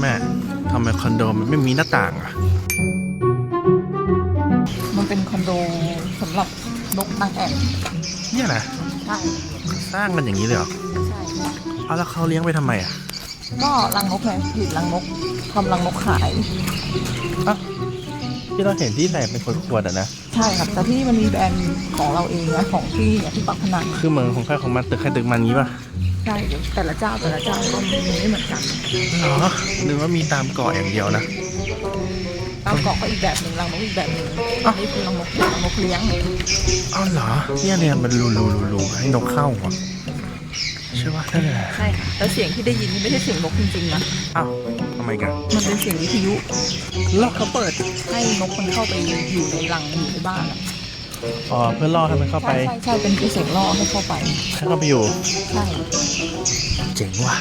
แม่ทำไมคอนโดมันไม่มีหน้าต่างอะมันเป็นคอนโดสำหรับนกนางแอ่นเนี่ยนะใช่สร้างกันอย่างนี้เลยเหรอใช่เอาแล้วเขาเลี้ยงไปทำไมอะก็รังนกไงผลิตรังนกทำรังนกขาย อะที่เราเห็นที่ใส่เป็นขวดๆอะนะใช่ครับ แต่ที่นี่มันมีแบรนด์ของเราเองนะของที่เนี่ยที่ปักพนังคือเหมือนของใครของมันตึกใครตึกมันงี้ป่ะ ใช่แต่ละเจ้าแต่ละเจ้าก็มีไม่เหมือนกันเหรอนึกว่ามีตามเกาะอย่างเดียวนะตามเกาะก็อีกแบบหนึ่งรังนกอีกแบบหนึ่งอะนี่คือรังนกรังนกเลี้ยงอ้าวเหรอเนี่ยเนี่ยมันรูรูรูรูให้นกเข้าอะใช่ป่ะนั่นแหละใช่ค่ะแล้วเสียงที่ได้ยินนี่ไม่ใช่เสียงนกจริงๆนะอ้าวทำไมกันมันเป็นเสียงวิทยุแล้วเขาเปิดให้นกมันเข้าไปอยู่ในรังอยู่ในบ้านอะ อ๋อเพื่อล่อให้มันเข้าไปใช่ใช่ใช่เป็นเสียงล่อให้เข้าไป ให้เข้าไปอยู่ ใช่ เจ๋งว่ะ